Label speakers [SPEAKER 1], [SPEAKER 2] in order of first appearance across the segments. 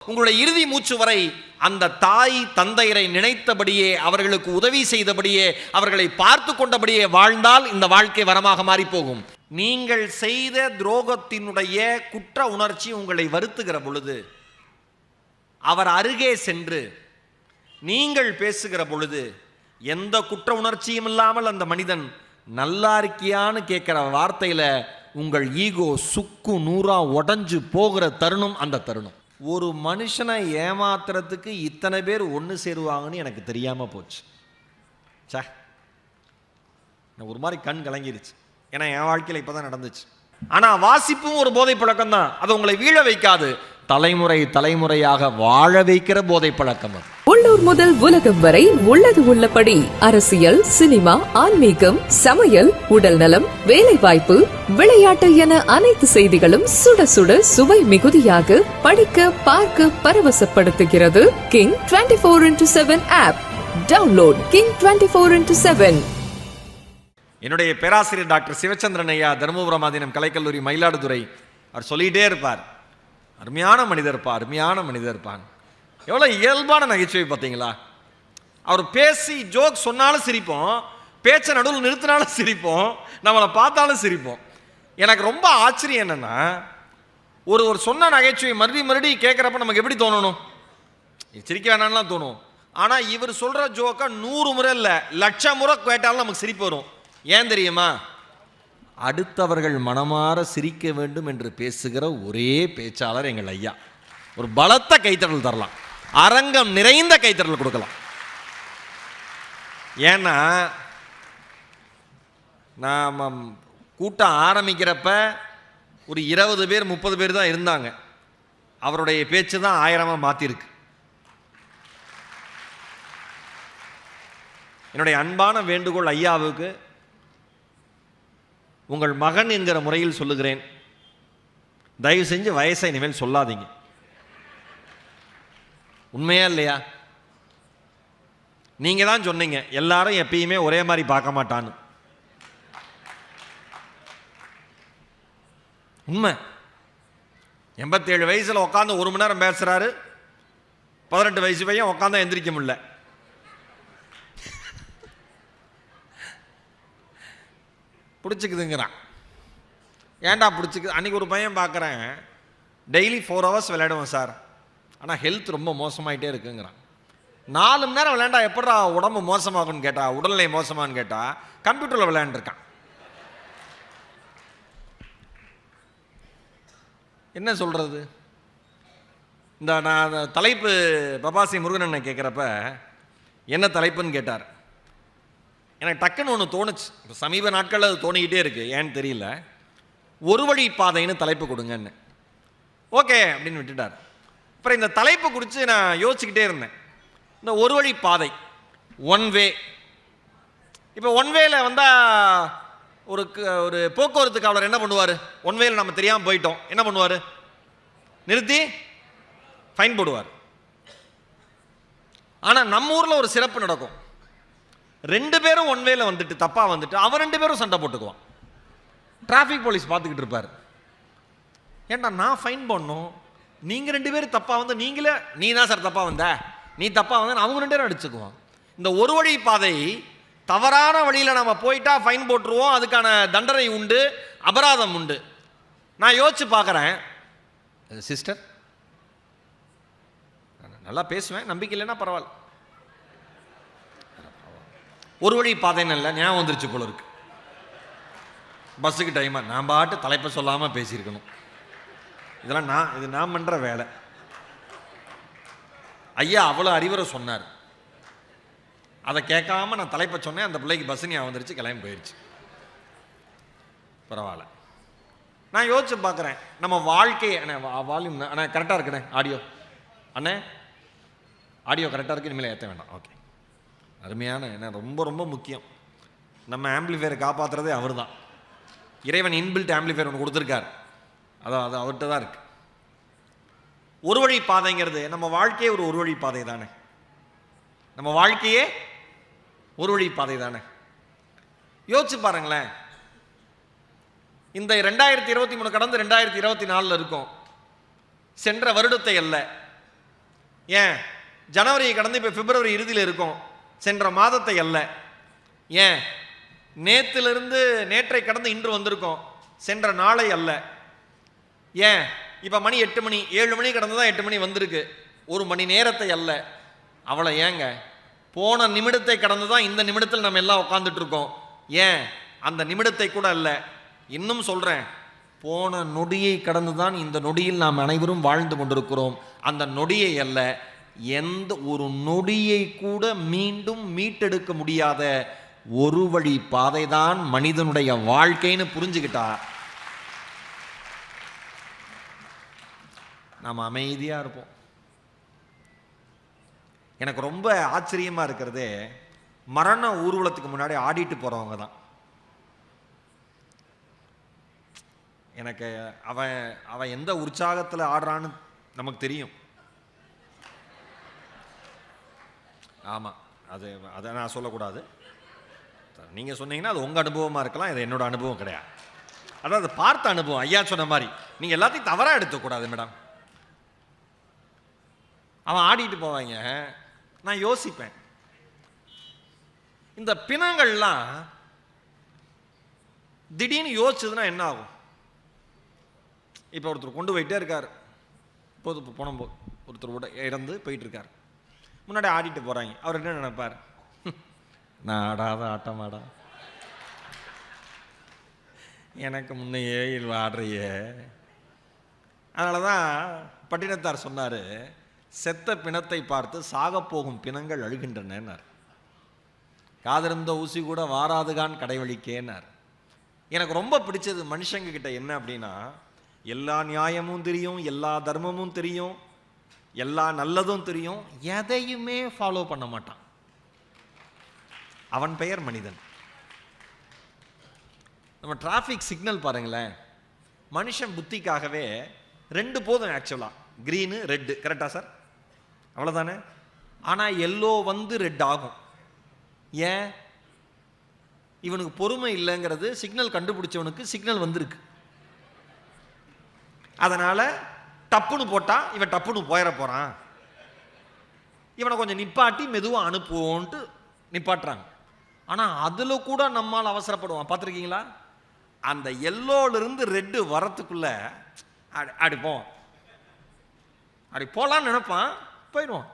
[SPEAKER 1] உங்களுடைய இறுதி மூச்சு வரை அந்த தாய் தந்தையரை நினைத்தபடியே அவர்களுக்கு உதவி செய்தபடியே அவர்களை பார்த்து கொண்டபடியே வாழ்ந்தால் இந்த வாழ்க்கை வரமாக மாறி போகும் நீங்கள் செய்த துரோகத்தினுடைய குற்ற உணர்ச்சி உங்களை வருத்துகிற பொழுது அவர் அருகே சென்று நீங்கள் பேசுகிற பொழுது எந்த குற்ற உணர்ச்சியும் இல்லாமல் அந்த மனிதன் நல்லா இருக்கியான்னு கேட்குற வார்த்தையில் உங்கள் ஈகோ சுக்கு நூறா உடஞ்சு போகிற தருணம் அந்த தருணம். ஒரு மனுஷனை ஏமாத்துறதுக்கு இத்தனை பேர் ஒன்று சேருவாங்கன்னு எனக்கு தெரியாமல் போச்சு. சே நான் ஒரு மாதிரி கண் கலங்கிருச்சு. ஏன்னா என் வாழ்க்கையில் இப்போ தான் நடந்துச்சு. ஆனால் வாசிப்பும் ஒரு போதை பழக்கம் தான் அது உங்களை வீழ வைக்காது. தலைமுறை தலைமுறையாக வாழ வைக்கிற போதை பழக்கம் அது.
[SPEAKER 2] உள்ளூர் முதல் உலகம் வரை உள்ளது உள்ளபடி. அரசியல் சினிமா ஆன்மீகம் சமையல் உடல் நலம் வேலை வாய்ப்பு விளையாட்டு என அனைத்து செய்திகளும் சுட சுட சுவை மிகுதியாக படிக்க பார்க்க பரவசப்படுத்துகிறது. King twenty four into seven app download King twenty four into seven
[SPEAKER 1] என்னுடைய பேராசிரியர் டாக்டர் சிவச்சந்திரன் ஐயா தருமபுரம் ஆதீனம் கலைக்கல்லூரி மயிலாடுதுறை. அவர் சொல்லிகிட்டே இருப்பார். அருமையான மனிதர் மனிதர்ப்பா அருமையான மனிதர் இருப்பான் எவ்வளோ இயல்பான நகைச்சுவை பார்த்தீங்களா? அவர் பேசி ஜோக் சொன்னாலும் சிரிப்போம் பேச்சை நடுவில் நிறுத்தினாலும் சிரிப்போம் நம்மளை பார்த்தாலும் சிரிப்போம். எனக்கு ரொம்ப ஆச்சரியம் என்னென்னா ஒரு ஒரு சொன்ன நகைச்சுவை மறுபடி மறுபடி கேட்குறப்ப நமக்கு எப்படி தோணணும்? சிரிக்க வேணாம்லாம் தோணும். ஆனால் இவர் சொல்கிற ஜோக்கை நூறு முறை இல்லை லட்சம் முறை கேட்டாலும் நமக்கு சிரிப்பு வரும். ஏன் தெரியுமா? அடுத்தவர்கள் மனமாற சிரிக்க வேண்டும் என்று பேசுகிற ஒரே பேச்சாளர் எங்கள் ஐயா. ஒரு பலத்த கைத்தடல் தரலாம். அரங்கம் நிறைந்த கைத்தறல் கொடுக்கலாம். ஏன்னா நாம் கூட்டம் ஆரம்பிக்கிறப்ப ஒரு இருபது பேர் முப்பது பேர் தான் இருந்தாங்க. அவருடைய பேச்சு தான் ஆயிரமாக மாற்றிருக்கு என்னுடைய அன்பான வேண்டுகோள் ஐயாவுக்கு உங்கள் மகன் என்கிற முறையில் சொல்லுகிறேன். தயவு செஞ்சு வயசை இனிமேல் சொல்லாதீங்க. உண்மையா இல்லையா? நீங்க தான் சொன்னீங்க எல்லாரும் எப்பயுமே ஒரே மாதிரி பார்க்க மாட்டான்னு. உண்மை. எண்பத்தேழு வயசுல உட்காந்து ஒரு மணி நேரம் பேசுறாரு பதினெட்டு வயசு பையன் உட்காந்து எந்திரிக்க முடியல. பிடிச்சிக்குதுங்கிறான். ஏன்டா பிடிச்சிக்குது? அன்றைக்கி ஒரு பையன் பார்க்குறேன் டெய்லி ஃபோர் ஹவர்ஸ் விளையாடுவேன் சார். ஆனால் ஹெல்த் ரொம்ப மோசமாயிட்டே இருக்குங்கிறான். நாலு மணி நேரம் விளையாண்டா எப்படா உடம்பு மோசமாகும்னு கேட்டால் உடல்நிலை மோசமான்னு கேட்டால் கம்ப்யூட்டரில் விளையாண்டுருக்கான். என்ன சொல்கிறது இந்த நான் தலைப்பு பபாசி முருகன் கேட்குறப்ப என்ன தலைப்புன்னு கேட்டார். எனக்கு டக்குன்னு ஒன்று தோணுச்சு. இப்போ சமீப நாட்களில் அது தோணிக்கிட்டே இருக்குது ஏன்னு தெரியல. ஒரு வழி பாதைன்னு தலைப்பு கொடுங்கன்னு. ஓகே அப்படின்னு விட்டுட்டார். அப்புறம் இந்த தலைப்பு குறித்து நான் யோசிச்சுக்கிட்டே இருந்தேன். இந்த ஒரு வழி பாதை ஒன் வே இப்போ ஒன் வேல வந்தால் ஒரு க- ஒரு போக்குவரத்து காவலர் என்ன பண்ணுவார்? ஒன் வேல நம்ம தெரியாமல் போயிட்டோம். என்ன பண்ணுவார்? நிறுத்தி ஃபைன் போடுவார். ஆனால் நம்ம ஊரில் ஒரு சிறப்பு நடக்கும். ரெண்டு பேரும் ஒன் வேல வந்துட்டு தப்பாக வந்துட்டு அவன் ரெண்டு பேரும் சண்டை போட்டுக்குவான். டிராஃபிக் போலீஸ் பார்த்துக்கிட்டு இருப்பார். ஏன்டா நான் ஃபைன் பண்ணும் நீங்கள் ரெண்டு பேரும் தப்பாக வந்து நீங்களே நீ தான் சார் தப்பாக வந்த. நீ தப்பாக வந்த. அவங்க ரெண்டு பேரும் அடிச்சுக்குவோம். இந்த ஒரு வழி பாதை தவறான வழியில் நம்ம போயிட்டா ஃபைன் போட்டுருவோம். அதுக்கான தண்டனை உண்டு அபராதம் உண்டு. நான் யோசிச்சு பார்க்குறேன் சிஸ்டர் நல்லா பேசுவேன். நம்பிக்கை இல்லைன்னா பரவாயில்ல. ஒரு வழி பாதைன்னு இல்லை? ஞாபகம் வந்துருச்சு போல இருக்கு. பஸ்ஸுக்கு டைமாக நான் பாட்டு தலைப்பை சொல்லாமல் பேசியிருக்கணும். இதெல்லாம் நான் இது நான் பண்ணுற வேலை. ஐயா அவ்வளோ அறிவுரை சொன்னார். அதை கேட்காம நான் தலைப்பை சொன்னேன் அந்த பிள்ளைக்கு பஸ் வந்துருச்சு கிளம்பி போயிடுச்சு பரவாயில்ல. நான் யோசிச்சு பார்க்குறேன். நம்ம வாழ்க்கையை அண்ணே வால்யூம் அண்ணே கரெக்டாக இருக்குண்ணே ஆடியோ அண்ணே ஆடியோ கரெக்டாக இருக்கு இனிமேல் ஏற்ற வேண்டாம். ஓகே அருமையான என்ன ரொம்ப ரொம்ப முக்கியம். நம்ம ஆம்பிளிஃபையரை காப்பாற்றுறதே அவர் தான் இறைவன் இன்பில்ட் ஆம்பிளிஃபையர் ஒன்று கொடுத்துருக்காரு. அதான் அது அவர்கிட்ட தான் இருக்குது ஒரு வழி பாதைங்கிறது நம்ம வாழ்க்கையே ஒரு ஒரு வழி பாதை தானே. நம்ம வாழ்க்கையே ஒரு வழி பாதை தானே. யோசிச்சு பாருங்களேன். இந்த ரெண்டாயிரத்தி இருபத்தி மூணு கடந்து ரெண்டாயிரத்தி இருபத்தி நாலில் இருக்கும். சென்ற வருடத்தை அல்ல. ஏன்? ஜனவரியை கடந்து இப்போ பிப்ரவரி இறுதியில் இருக்கும். சென்ற மாதத்தை அல்ல. ஏன்? நேத்திலிருந்து நேற்றை கடந்து இன்று வந்திருக்கோம். சென்ற நாளை அல்ல. ஏன்? இப்போ மணி எட்டு மணி ஏழு மணி கடந்து தான் எட்டு மணி வந்திருக்கு. ஒரு மணி நேரத்தை அல்ல. அவளை ஏங்க? போன நிமிடத்தை கடந்து தான் இந்த நிமிடத்தில் நம்ம எல்லாம் உட்காந்துட்ருக்கோம் ஏன்? அந்த நிமிடத்தை கூட அல்ல. இன்னும் சொல்கிறேன் போன நொடியை கடந்து தான் இந்த நொடியில் நாம் அனைவரும் வாழ்ந்து கொண்டிருக்கிறோம். அந்த நொடியை அல்ல எந்த ஒரு நொடியை கூட மீண்டும் மீட்டெடுக்க முடியாத ஒரு வழி பாதை தான் மனிதனுடைய வாழ்க்கைன்னு புரிஞ்சுக்கிட்டா நாம் அமைதியாக இருப்போம். எனக்கு ரொம்ப ஆச்சரியமாக இருக்கிறதே மரண ஊர்வலத்துக்கு முன்னாடி ஆடிட்டு போகிறவங்க தான். எனக்கு அவன் அவன் எந்த உற்சாகத்தில் ஆடுறான்னு நமக்கு தெரியும். ஆமாம் அது அதை நான் சொல்லக்கூடாது. நீங்கள் சொன்னீங்கன்னா அது உங்கள் அனுபவமாக இருக்கலாம் இது என்னோடய அனுபவம் கிடையாது. அதாவது பார்த்த அனுபவம் ஐயா சொன்ன மாதிரி. நீங்கள் எல்லாத்தையும் தவறாக எடுத்துக்கூடாது மேடம். அவன் ஆடிட்டு போவாங்க. நான் யோசிப்பேன். இந்த பிணங்கள்லாம் திடீர்னு யோசிச்சதுன்னா என்ன ஆகும்? இப்போ ஒருத்தர் கொண்டு போயிட்டே இருக்கார். போது இப்போ போன போ ஒருத்தர் கூட இறந்து போயிட்டு இருக்கார் முன்னாடி ஆடிட்டு போகிறாங்க அவர் என்ன நினைப்பார்? நான் ஆடாத ஆட்டம் எனக்கு முன்னையே இவ ஆடுறியே அதனால தான் பட்டினத்தார் சொன்னார் செத்த பிணத்தை பார்த்து சாகப்போகும் பிணங்கள் அழுகின்றனர் காதிருந்த ஊசி கூட வாராதுகான் கடைவழிக்கேனார். எனக்கு ரொம்ப பிடிச்சது மனுஷங்க கிட்ட என்ன அப்படின்னா எல்லா நியாயமும் தெரியும் எல்லா தர்மமும் தெரியும் எல்லா நல்லதும் தெரியும் எதையுமே ஃபாலோ பண்ண மாட்டான். அவன் பெயர் மனிதன். நம்ம டிராஃபிக் சிக்னல் பாருங்களேன் மனுஷன் புத்திக்காகவே ரெண்டு போதும் ஆக்சுவலாக க்ரீனு ரெட்டு கரெக்டா சார் அவ்வளோதானே ஆனால் எல்லோ வந்து ரெட் ஆகும். ஏன்? இவனுக்கு பொறுமை இல்லைங்கிறது சிக்னல் கண்டுபிடிச்சவனுக்கு சிக்னல் வந்திருக்கு. அதனால் டப்புன்னு போட்டால் இவன் டப்புன்னு போயிட போகிறான் இவனை கொஞ்சம் நிப்பாட்டி மெதுவாக அனுப்புவோன்ட்டு நிப்பாட்டுறாங்க. ஆனால் அதில் கூட நம்மால் அவசரப்படுவான். பார்த்துருக்கீங்களா? அந்த எல்லோலேருந்து ரெட்டு வரத்துக்குள்ளே அடி அடிப்போம் அப்படி போகலான்னு நினைப்பான். போயிடுவான்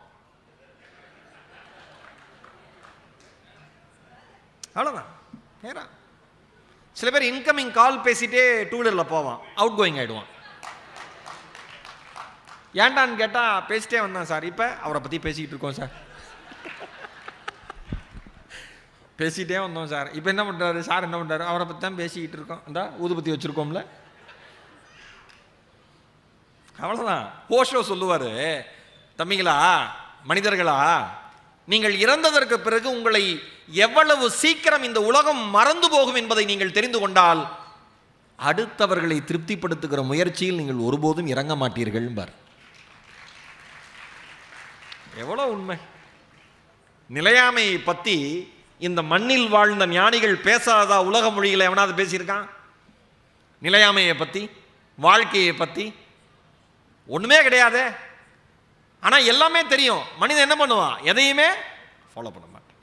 [SPEAKER 1] அவ்வளோதான் நேரா. சில பேர் இன்கமிங் கால் பேசிட்டே டூ வீலரில் போவான். அவுட் கோயிங் ஆகிடுவான் ஏன்டான்னு கேட்டால் பேசிட்டே வந்தான் சார். இப்போ அவரை பற்றி பேசிக்கிட்டு இருக்கோம் சார். பேசிகிட்டே வந்தோம் சார். இப்போ என்ன பண்ணுறாரு சார் என்ன பண்ணுறாரு அவரை பற்றி தான் பேசிக்கிட்டு இருக்கோம். இந்த ஊதுபத்தி வச்சுருக்கோம்ல. அவ்வளோதான் ஓஷோ சொல்லுவார். தம்பிங்களா மனிதர்களா நீங்கள் இறந்ததற்கு பிறகு உங்களை எவ்வளவு சீக்கிரம் இந்த உலகம் மறந்து போகும் என்பதை நீங்கள் தெரிந்து கொண்டால் அடுத்தவர்களை திருப்திப்படுத்துகிற முயற்சியில் நீங்கள் ஒருபோதும் இறங்க மாட்டீர்கள் பார் எவ்வளோ உண்மை. நிலையாமையை பற்றி இந்த மண்ணில் வாழ்ந்த ஞானிகள் பேசாதா உலக மொழியில் எவனாவது பேசியிருக்கான்? நிலையாமையை பற்றி வாழ்க்கையை பற்றி ஒன்றுமே கிடையாதே. ஆனால் எல்லாமே தெரியும். மனிதன் என்ன பண்ணுவான்? எதையுமே ஃபாலோ பண்ண மாட்டான்.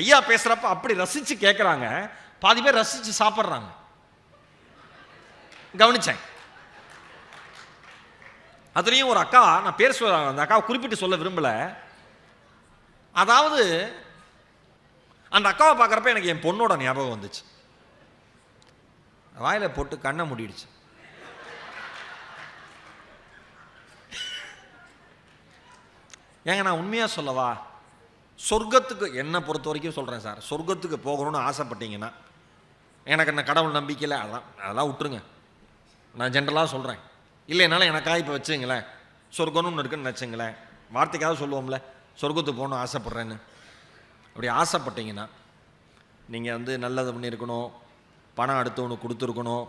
[SPEAKER 1] ஐயா பேசுகிறப்ப அப்படி ரசித்து கேட்குறாங்க பாதி பேர் ரசித்து சாப்பிட்றாங்க. கவனிச்சேன். அதுலேயும் ஒரு அக்கா நான் பேர் சொல்ல அந்த அக்காவை குறிப்பிட்டு சொல்ல விரும்பலை. அதாவது அந்த அக்காவை பார்க்குறப்ப எனக்கு என் பொண்ணோட ஞாபகம் வந்துச்சு. வாயில் போட்டு கண்ணை மூடிடுச்சு. ஏங்க நான் உண்மையாக சொல்லவா? சொர்க்கத்துக்கு என்னை பொறுத்த வரைக்கும் சொல்கிறேன் சார். சொர்க்கத்துக்கு போகணும்னு ஆசைப்பட்டீங்கன்னா எனக்கு என்ன கடவுள் நம்பிக்கையில் அதெல்லாம் அதெல்லாம் விட்டுருங்க. நான் ஜென்ரலாக சொல்கிறேன் இல்லைனாலும் எனக்காக இப்போ வச்சுங்களேன். சொர்க்கம்னு ஒன்று இருக்குன்னு வச்சுங்களேன் வார்த்தைக்காக சொல்லுவோம்ல சொர்க்கத்துக்கு போகணும்னு ஆசைப்பட்றேன்னு. அப்படி ஆசைப்பட்டீங்கன்னா நீங்கள் வந்து நல்லது பண்ணியிருக்கணும். பணம் அடுத்தவனுக்கு கொடுத்துருக்கணும்.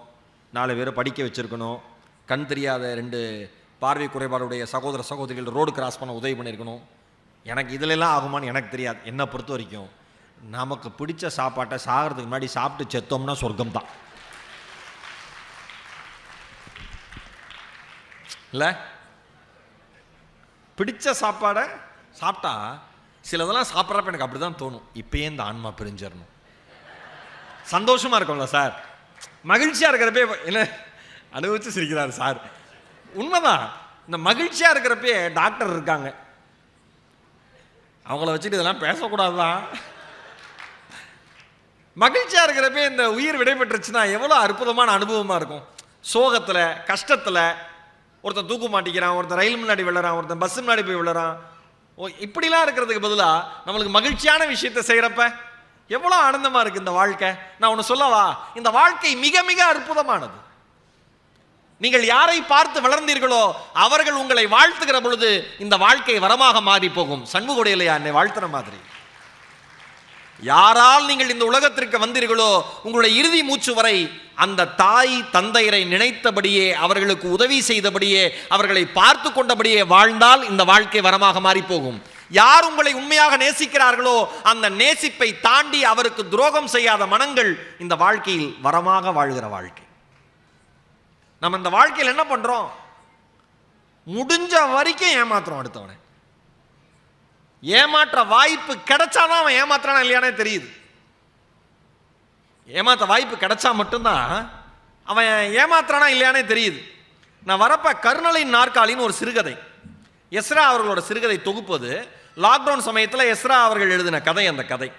[SPEAKER 1] நாலு பேரை படிக்க வச்சுருக்கணும். கண் தெரியாத ரெண்டு பார்வை குறைபாடுடைய சகோதர சகோதரிகள் ரோடு கிராஸ் பண்ண உதவி பண்ணியிருக்கணும். எனக்கு இதிலெல்லாம் ஆகுமான்னு எனக்கு தெரியாது. என்னை பொறுத்த வரைக்கும் நமக்கு பிடிச்ச சாப்பாட்டை சாகிறதுக்கு முன்னாடி சாப்பிட்டு செத்தோம்னா சொர்க்கம் தான் இல்லை? பிடிச்ச சாப்பாடை சாப்பிட்டா சிலதெல்லாம் சாப்பிட்றப்ப எனக்கு அப்படி தான் தோணும். இப்பயே இந்த ஆன்மா பிரிஞ்சிடணும் சந்தோஷமாக இருக்கும்ல சார்? மகிழ்ச்சியாக இருக்கிறப்பே என்ன? அனுபவிச்சு சிரிக்கிறாரு சார். உண்மைதான். இந்த மகிழ்ச்சியாக இருக்கிறப்பே டாக்டர் இருக்காங்க. அவங்கள வச்சுட்டு இதெல்லாம் பேசக்கூடாது தான் மகிழ்ச்சியாக இருக்கிறப்பே இந்த உயிர் விடைபெற்றுச்சுன்னா எவ்வளோ அற்புதமான அனுபவமாக இருக்கும். சோகத்தில் கஷ்டத்தில் ஒருத்தன் தூக்கு மாட்டிக்கிறான் ஒருத்தன் ரயில் முன்னாடி விழுறான் ஒருத்தன் பஸ் முன்னாடி போய் விழுறான். ஓ இப்படிலாம் இருக்கிறதுக்கு பதிலாக நம்மளுக்கு மகிழ்ச்சியான விஷயத்தை செய்கிறப்ப எவ்வளோ ஆனந்தமாக இருக்குது இந்த வாழ்க்கை. நான் ஒன்று சொல்லவா? இந்த வாழ்க்கை மிக மிக அற்புதமானது. நீங்கள் யாரை பார்த்து வளர்ந்தீர்களோ அவர்கள் உங்களை வாழ்த்துகிற பொழுது இந்த வாழ்க்கை வரமாக மாறி போகும். சண்முகோடையிலையா என்னை வாழ்த்துற மாதிரி. யாரால் நீங்கள் இந்த உலகத்திற்கு வந்தீர்களோ உங்களுடைய இறுதி மூச்சு வரை அந்த தாய் தந்தையரை நினைத்தபடியே அவர்களுக்கு உதவி செய்தபடியே அவர்களை பார்த்து கொண்டபடியே வாழ்ந்தால் இந்த வாழ்க்கை வரமாக மாறி போகும். யார் உங்களை உண்மையாக நேசிக்கிறார்களோ அந்த நேசிப்பை தாண்டி அவருக்கு துரோகம் செய்யாத மனங்கள் இந்த வாழ்க்கையில் வரமாக வாழ்கிற வாழ்க்கை. நம்ம இந்த வாழ்க்கையில் என்ன பண்ணுறோம் முடிஞ்ச வரைக்கும் ஏமாத்துறோம் அடுத்தவனை. ஏமாற்ற வாய்ப்பு கிடைச்சாதான் அவன் ஏமாத்துறானா இல்லையானே தெரியுது. ஏமாத்த வாய்ப்பு கிடைச்சா மட்டும்தான் அவன் ஏமாத்துறானா இல்லையானே தெரியுது. நான் வரப்ப கர்ணலின் நாற்காலின்னு ஒரு சிறுகதை. எஸ்ரா அவர்களோட சிறுகதை தொகுப்பது. லாக்டவுன் சமயத்தில் எஸ்ரா அவர்கள் எழுதின கதை அந்த கதை.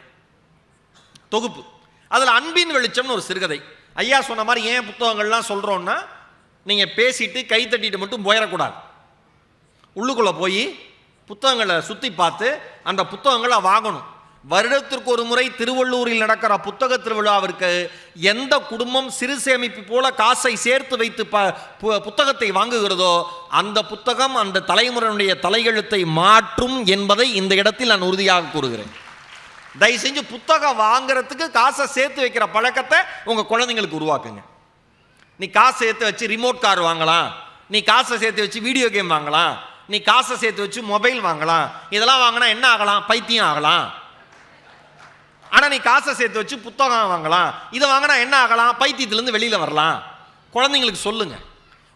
[SPEAKER 1] தொகுப்பு. அதில் அன்பின் வெளிச்சம்னு ஒரு சிறுகதை. ஐயா சொன்ன மாதிரி ஏன் புத்தகங்கள்லாம் சொல்கிறோன்னா நீங்கள் பேசிட்டு கை தட்டிட்டு மட்டும் போயிடக்கூடாது உள்ளுக்குள்ளே போய் புத்தகங்களை சுற்றி பார்த்து அந்த புத்தகங்களை வாங்கணும். வருடத்திற்கு ஒரு முறை திருவள்ளூரில் நடக்கிற புத்தக திருவிழாவிற்கு எந்த குடும்பம் சிறு சேமிப்பு போல காசை சேர்த்து வைத்து ப பு- புத்தகத்தை வாங்குகிறதோ அந்த புத்தகம் அந்த தலைமுறையினுடைய தலையெழுத்தை மாற்றும் என்பதை இந்த இடத்தில் நான் உறுதியாக கூறுகிறேன். தயவு செஞ்சு புத்தகம் வாங்குறதுக்கு காசை சேர்த்து வைக்கிற பழக்கத்தை உங்கள் குழந்தைங்களுக்கு உருவாக்குங்க. நீ காசை சேர்த்து வச்சு ரிமோட் கார் வாங்கலாம். நீ காசை சேர்த்து வச்சு வீடியோ கேம் வாங்கலாம். நீ காசை சேர்த்து வச்சு மொபைல் வாங்கலாம். இதெல்லாம் வாங்கினா என்ன ஆகலாம்? பைத்தியம் ஆகலாம். ஆனால் நீ காசை சேர்த்து வச்சு புத்தகம் வாங்கலாம். இதை வாங்கினா என்ன ஆகலாம்? பைத்தியத்துலேருந்து வெளியில் வரலாம். குழந்தைங்களுக்கு சொல்லுங்க.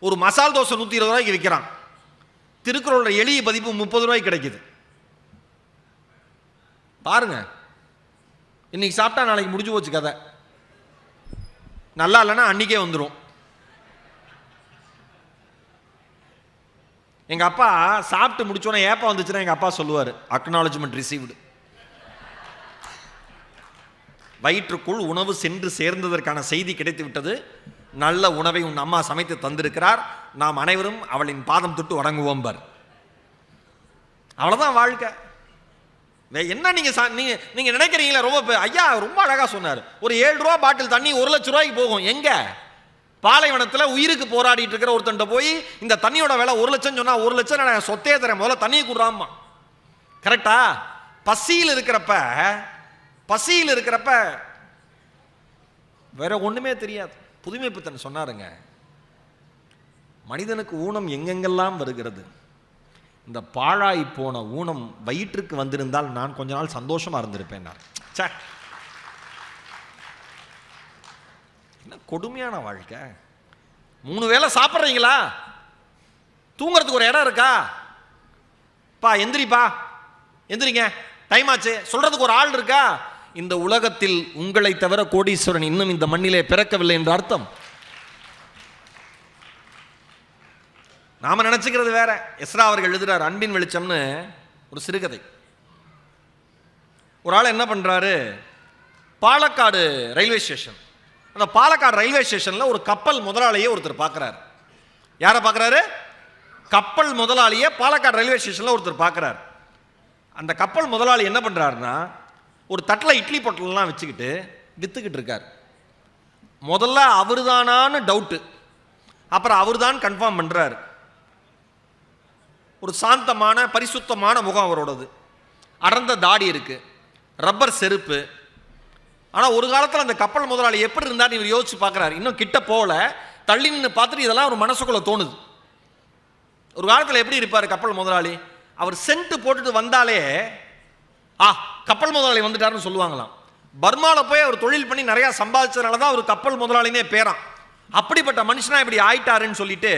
[SPEAKER 1] ஒரு மசால் தோசை நூற்றி இருபது ரூபாய்க்கு விற்கிறான் திருக்குறளோட எளிய பதிப்பு முப்பது ரூபாய்க்கு கிடைக்குது. பாருங்க. இன்னைக்கு சாப்பிட்டா நாளைக்கு முடிஞ்சு போச்சு கதை. நல்லா இல்லைன்னா அன்றைக்கே வந்துடும் எங்கள் அப்பா சாப்பிட்டு முடிச்சோன்னே ஏப்பா வந்துச்சுன்னா எங்கள் அப்பா சொல்லுவார் அக்னாலஜ்மெண்ட் ரிசீவ்டு வயிற்றுக்குள் உணவு சென்று சேர்ந்ததற்கான செய்தி கிடைத்து விட்டது நல்ல உணவை உன் அம்மா சமைத்து தந்திருக்கிறார். நாம் அனைவரும் அவளின் பாதம் தொட்டு வணங்குவோம் பார். அவ்வளோதான் வாழ்க்கை. என்ன நீங்கள் சா- நீங்கள் நீங்கள் நினைக்கிறீங்களா ரொம்ப ஐயா ரொம்ப அழகாக சொன்னார். ஒரு ஏழு ரூபா பாட்டில் தண்ணி ஒரு லட்ச ரூபாய்க்கு போகும். எங்கே? பாலைவனத்தில் உயிருக்கு போராடிட்டு இருக்கிற ஒருத்தன்ட்ட போய் இந்த தண்ணியோட விலை ஒரு லட்சம் சொன்னால் ஒரு லட்சம் நான் சொத்தே தரேன் முதல்ல தண்ணியை குடுறாமா கரெக்டா பசியில் இருக்கிறப்ப பசியில் இருக்கிறப்ப வேற ஒண்ணுமே தெரியாது. புதுமை பித்தன் சொன்னாருங்க மனிதனுக்கு ஊனம் எங்கெங்கெல்லாம் வருகிறது? இந்த பாழாய் போன ஊனம் வயிற்றுக்கு வந்திருந்தால் நான் கொஞ்ச நாள் சந்தோஷமா இருந்திருப்பேன் நான். ச்சே என்ன கொடுமையான வாழ்க்கை? மூணு வேளை சாப்பிட்றீங்களா? தூங்குறதுக்கு ஒரு இடம் இருக்கா? பா எந்திரிப்பா. எந்திரிங்க. டைம் ஆச்சு. சொல்கிறதுக்கு ஒரு ஆள் இருக்கா? இந்த உலகத்தில் உங்களை தவிர கோடீஸ்வரன் இன்னும் இந்த மண்ணிலே பிறக்கவில்லை என்ற அர்த்தம். நாம நினச்சிக்கிறது வேற. எஸ்ரா அவர்கள் எழுதுறார் அன்பின் வெளிச்சம்னு ஒரு சிறுகதை. ஒரு ஆள் என்ன பண்ணுறாரு பாலக்காடு ரயில்வே ஸ்டேஷன். அந்த பாலக்காடு ரயில்வே ஸ்டேஷனில் ஒரு கப்பல் முதலாளியை ஒருத்தர் பார்க்குறாரு. யாரை பார்க்குறாரு? கப்பல் முதலாளியை பாலக்காடு ரயில்வே ஸ்டேஷனில் ஒருத்தர் பார்க்கறாரு. அந்த கப்பல் முதலாளி என்ன பண்ணுறாருன்னா ஒரு தட்டில் இட்லி பொட்டலெல்லாம் வச்சுக்கிட்டு விற்றுக்கிட்டு இருக்கார். முதல்ல அவர்தானான்னு டவுட்டு அப்புறம் அவர்தான் கன்ஃபார்ம் பண்ணுறாரு ஒரு சாந்தமான பரிசுத்தமான முகம் அவரோடது. அடர்ந்த தாடி இருக்குது ரப்பர் செருப்பு ஆனால் ஒரு காலத்தில் அந்த கப்பல் முதலாளி எப்படி இருந்தார் இவர் யோசிச்சு பார்க்குறாரு இன்னும் கிட்ட போகல. தள்ளி நின்று பார்த்துட்டு இதெல்லாம் ஒரு மனசுக்குள்ளே தோணுது. ஒரு காலத்தில் எப்படி இருப்பார் கப்பல் முதலாளி? அவர் சென்ட்டு போட்டுட்டு வந்தாலே ஆ கப்பல் முதலாளி வந்துட்டாருன்னு சொல்லுவாங்களாம். பர்மாவில் போய் அவர் தொழில் பண்ணி நிறையா சம்பாதிச்சதுனால தான் அவர் கப்பல் முதலாளினே பேரான் அப்படிப்பட்ட மனுஷனா இப்படி ஆயிட்டாருன்னு சொல்லிட்டு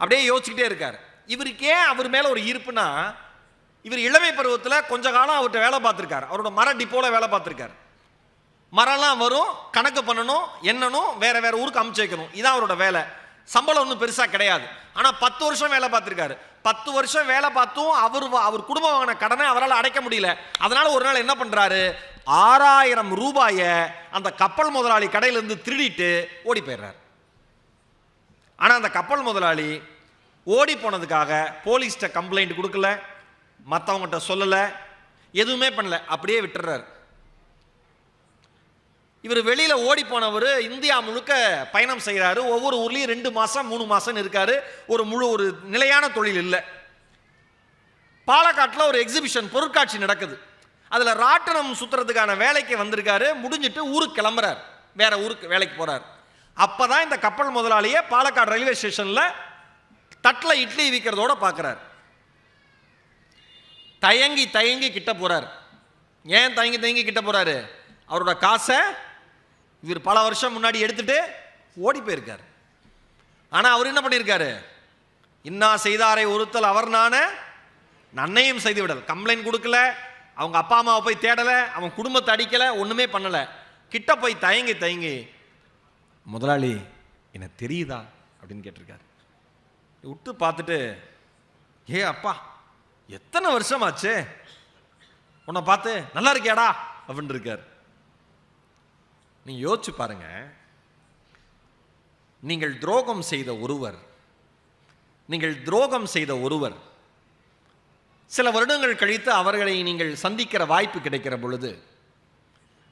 [SPEAKER 1] அப்படியே யோசிச்சுக்கிட்டே இருக்கார். இவருக்கே அவர் மேலே ஒரு ஈர்ப்புனா இவர் இளமை பருவத்தில் கொஞ்ச காலம் அவர்கிட்ட வேலை பார்த்துருக்காரு. அவரோட மர டிப்போவில் வேலை பார்த்துருக்காரு. மரம்லாம் வரும் கணக்கு பண்ணணும் என்னணும் வேறு வேறு ஊருக்கு அமுச்சு வைக்கணும். இதான் அவரோட வேலை. சம்பளம் ஒன்றும் பெருசாக கிடையாது. ஆனால் பத்து வருஷம் வேலை பார்த்துருக்காரு. பத்து வருஷம் வேலை பார்த்தும் அவர் வா- அவர் குடும்பம் வாங்கின கடனை அவரால் அடைக்க முடியல. அதனால் ஒரு நாள் என்ன பண்ணுறாரு ஆறாயிரம் ரூபாயை அந்த கப்பல் முதலாளி கடையிலேருந்து திருடிட்டு ஓடி போயிடுறாரு. ஆனால் அந்த கப்பல் முதலாளி ஓடி போனதுக்காக போலீஸ்கிட்ட கம்ப்ளைண்ட் கொடுக்கல. மற்றவங்ககிட்ட சொல்லலை. எதுவுமே பண்ணல. அப்படியே விட்டுறாரு இவர் வெளியில் ஓடி போனவர் இந்தியா முழுக்க பயணம் செய்கிறாரு ஒவ்வொரு ஊர்லேயும் ரெண்டு மாதம் மூணு மாதம்னு இருக்கார். ஒரு முழு ஒரு நிலையான தொழில் இல்லை. பாலக்காட்டில் ஒரு எக்ஸிபிஷன் பொருட்காட்சி நடக்குது. அதில் ராட்டனம் சுத்துறதுக்கான வேலைக்கு வந்திருக்காரு. முடிஞ்சிட்டு ஊருக்கு கிளம்புறார். வேற ஊருக்கு வேலைக்கு போகிறார் அப்போ தான் இந்த கப்பல் முதலாளியை பாலக்காடு ரயில்வே ஸ்டேஷனில் தட்டில் இட்லி விற்கிறதோட பார்க்குறார் தயங்கி தயங்கி கிட்ட போகிறார் ஏன் தயங்கி தயங்கி கிட்ட போகிறாரு அவரோட காசை இவர் பல வருஷம் முன்னாடி எடுத்துட்டு ஓடி போயிருக்கார். ஆனால் அவர் என்ன பண்ணியிருக்காரு? இன்னா செய்தாரை ஒருத்தல் அவர் நான் நன்னையும் செய்து விடல். கம்ப்ளைண்ட் கொடுக்கல அவங்க அப்பா அம்மாவை போய் தேடலை அவன் குடும்பத்தை அடிக்கலை ஒன்றுமே பண்ணலை. கிட்ட போய் தயங்கி தயங்கி முதலாளி என்ன தெரியுதா? அப்படின்னு கேட்டிருக்காரு. விட்டு பார்த்துட்டு ஏ அப்பா எத்தனை வருஷம் ஆச்சு உன்னை பார்த்து நல்லா இருக்கியாடா? அப்படின்னு இருக்கார். நீ யோசிச்சு பாருங்க. நீங்கள் துரோகம் செய்த ஒருவர் நீங்கள் துரோகம் செய்த ஒருவர் சில வருடங்கள் கழித்து அவர்களை நீங்கள் சந்திக்கிற வாய்ப்பு கிடைக்கிற பொழுது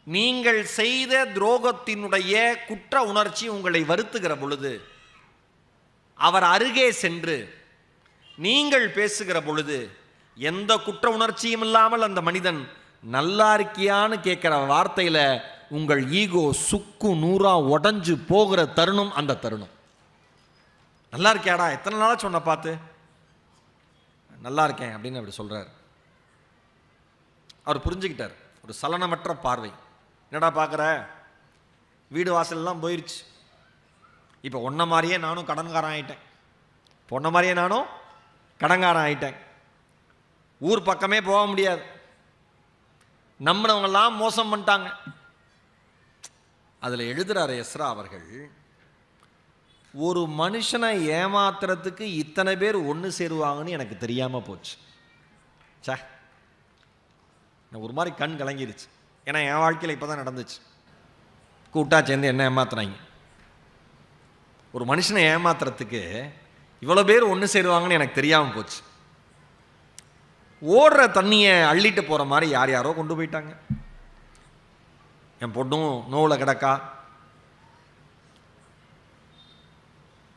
[SPEAKER 1] நீங்கள் செய்த துரோகத்தினுடைய குற்ற உணர்ச்சி உங்களை வருத்துகிற பொழுது அவர் அருகே சென்று நீங்கள் பேசுகிற பொழுது எந்த குற்ற உணர்ச்சியும் இல்லாமல் அந்த மனிதன் நல்லா இருக்கியான்னு கேட்கிற வார்த்தையில உங்கள் ஈகோ சுக்கு நூறா உடஞ்சு போகிற தருணம் அந்த தருணம். நல்லா இருக்கியாடா? எத்தனை நாளாக சொன்ன பார்த்து? நல்லா இருக்கேன் அப்படின்னு அப்படி சொல்கிறார் அவர் புரிஞ்சுக்கிட்டார். ஒரு சலனமற்ற பார்வை. என்னடா பார்க்குற? வீடு வாசல்லாம் போயிருச்சு. இப்போ ஒன்ன மாதிரியே நானும் கடன்காரன் ஆயிட்டேன். பொண்ண மாதிரியே நானும் கடன்காரன் ஆகிட்டேன் ஊர் பக்கமே போக முடியாது. நம்மளவங்கெல்லாம் மோசம் பண்ணிட்டாங்க. அதில் எழுதுகிறார் எஸ்ரா அவர்கள் ஒரு மனுஷனை ஏமாத்துறதுக்கு இத்தனை பேர் ஒன்று சேருவாங்கன்னு எனக்கு தெரியாமல் போச்சு. சே நான் ஒரு மாதிரி கண் கலங்கிருச்சு. ஏன்னா என் வாழ்க்கையில் இப்போ தான் நடந்துச்சு. கூட்டா சேர்ந்து என்ன ஏமாத்துறாங்க? ஒரு மனுஷனை ஏமாத்துறதுக்கு இவ்வளோ பேர் ஒன்று சேருவாங்கன்னு எனக்கு தெரியாமல் போச்சு. ஓடுற தண்ணியை அள்ளிட்டு போகிற மாதிரி யார் யாரோ கொண்டு போயிட்டாங்க. என் பொண்ணும் நோவில் கிடக்கா.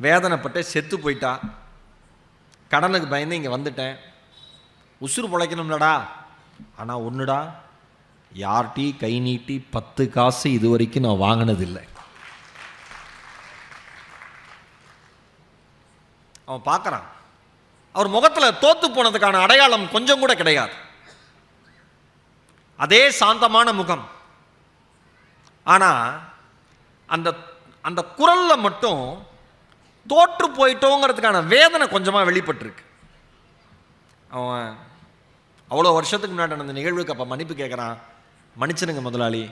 [SPEAKER 1] வேதனைப்பட்டு செத்து போயிட்டா. கடனுக்கு பயந்து இங்கே வந்துட்டேன். உசுறு பிழைக்கணும்லடா. ஆனால் ஒன்றுடா யார்ட்டி கை நீட்டி பத்து காசு இது வரைக்கும் நான் வாங்கினதில்லை. அவன் பார்க்குறான் அவர் முகத்தில் தோத்து போனதுக்கான அடையாளம் கொஞ்சம் கூட கிடையாது. அதே சாந்தமான முகம். ஆனால் அந்த அந்த குரலில் மட்டும் தோற்று போயிட்டோங்கிறதுக்கான வேதனை கொஞ்சமாக வெளிப்பட்டிருக்கு. அவன் அவ்வளோ வருஷத்துக்கு முன்னாடி நடந்த நிகழ்வுக்கு அப்போ மன்னிப்பு கேட்குறான் மன்னிச்சிடுங்க முதலாளி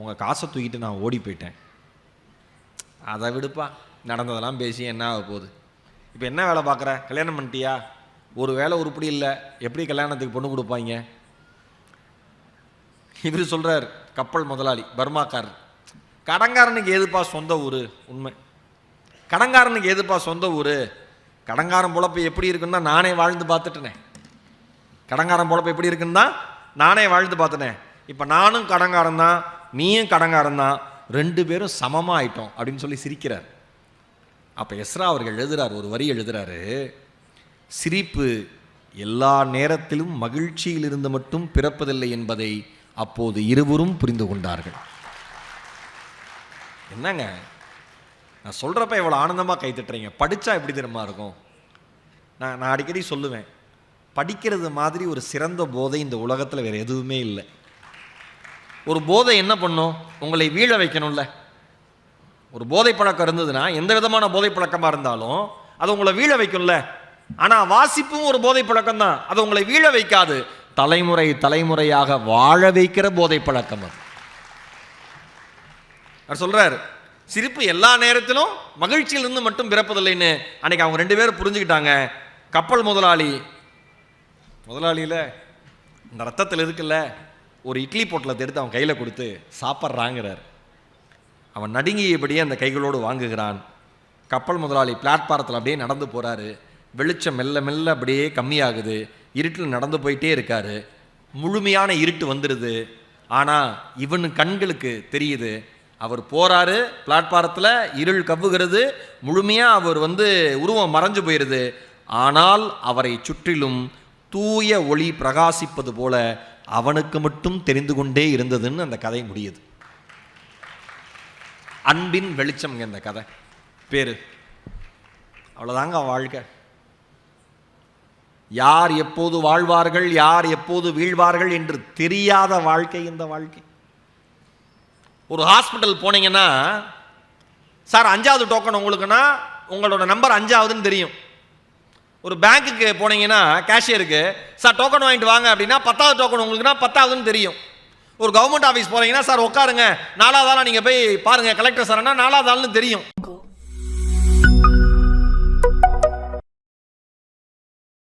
[SPEAKER 1] உங்கள் காசை தூக்கிட்டு நான் ஓடி போயிட்டேன். அதை விடுப்பா. நடந்ததெல்லாம் பேசி என்ன ஆக போகுது? இப்போ என்ன வேலை பார்க்குற? கல்யாணம் பண்ணிட்டியா? ஒரு வேலை உருப்படி இல்லை. எப்படி கல்யாணத்துக்கு பொண்ணு கொடுப்பாங்க? இவர் சொல்கிறார் கப்பல் முதலாளி பர்மாக்காரர். கடங்காரனுக்கு எதுப்பா சொந்த ஊர் உண்மை. கடங்காரனுக்கு எதுப்பா சொந்த ஊர் கடங்காரன் பொழப்பு எப்படி இருக்குன்னா நானே வாழ்ந்து பார்த்துட்டேனே. கடங்காரன் பொழப்பு எப்படி இருக்குன்னா நானே வாழ்ந்து பார்த்துட்டேன். இப்போ நானும் கடங்காரன் தான் நீயும் கடங்காரன் தான் ரெண்டு பேரும் சமமாக ஆயிட்டோம் அப்படின்னு சொல்லி சிரிக்கிறார். அப்போ எஸ்ரா அவர்கள் எழுதுறார் ஒரு வரி எழுதுகிறாரு சிரிப்பு எல்லா நேரத்திலும் மகிழ்ச்சியில் இருந்து மட்டும் பிறப்பதில்லை என்பதை அப்போது இருவரும் புரிந்து கொண்டார்கள். என்னங்க? நான் சொல்கிறப்ப இவ்வளோ ஆனந்தமாக கை தட்டுறீங்க. படித்தா எப்படி தெரியுமா இருக்கும்? நான் நான் அடிக்கடி சொல்லுவேன். படிக்கிறது மாதிரி ஒரு சிறந்த போதை இந்த உலகத்தில் வேறு எதுவுமே இல்லை. ஒரு போதை என்ன பண்ணும்? உங்களை வீழ வைக்கணும்ல. ஒரு போதை பழக்கம் இருந்ததுன்னா எந்த விதமான போதை பழக்கமாக இருந்தாலும் அது உங்களை வீழ வைக்கும்ல. ஆனால் வாசிப்பும் ஒரு போதை பழக்கம் தான் அது உங்களை வீழ வைக்காது. தலைமுறை தலைமுறையாக வாழ வைக்கிற போதை பழக்கம் அது. அவர் சொல்கிறார் சிரிப்பு எல்லா நேரத்திலும் மகிழ்ச்சியிலிருந்து மட்டும் பிறப்பதில்லைன்னு அன்னைக்கு அவங்க ரெண்டு பேரும் புரிஞ்சுக்கிட்டாங்க. கப்பல் முதலாளி முதலாளியில் இந்த ரத்தத்தில் இருக்குல்ல ஒரு இட்லி பொட்டலத்தை எடுத்து அவன் கையில் கொடுத்து சாப்பிட்றாங்கிறார். அவன் நடுங்கியபடியே அந்த கைகளோடு வாங்குகிறான். கப்பல் முதலாளி பிளாட்பாரத்தில் அப்படியே நடந்து போகிறாரு வெளிச்சம் மெல்ல மெல்ல அப்படியே கம்மியாகுது. இருட்டில் நடந்து போயிட்டே இருக்காரு. முழுமையான இருட்டு வந்துடுது ஆனால் இவனு கண்களுக்கு தெரியுது. அவர் போகிறாரு பிளாட்பாரத்தில் இருள் கவ்வுகிறது. முழுமையாக அவர் வந்து உருவம் மறைஞ்சு போயிடுது ஆனால் அவரை சுற்றிலும் தூய ஒளி பிரகாசிப்பது போல அவனுக்கு மட்டும் தெரிந்து கொண்டே இருந்ததுன்னு அந்த கதை முடியுது. அன்பின் வெளிச்சம் இந்த கதை. பேரு. அவ்வளோதாங்க வாழ்க்கை. யார் எப்போது வாழ்வார்கள் யார் எப்போது வீழ்வார்கள் என்று தெரியாத வாழ்க்கை இந்த வாழ்க்கை. ஒரு ஹாஸ்பிட்டல் போனீங்கன்னா சார் அஞ்சாவது டோக்கன் உங்களுக்குன்னா உங்களோட நம்பர் அஞ்சாவதுன்னு தெரியும். ஒரு பேங்க்குக்கு போனீங்கன்னா கேஷியருக்கு சார் டோக்கன் வாங்கிட்டு வாங்க அப்படின்னா பத்தாவது டோக்கன் உங்களுக்குன்னா பத்தாவதுன்னு தெரியும். ஒரு கவர்மெண்ட் ஆஃபீஸ் போறீங்கன்னா சார் உட்காருங்க நாலாவது ஆளாக நீங்கள் போய் பாருங்கள் கலெக்டர் சார்னா நாலாவது ஆள்னு தெரியும்.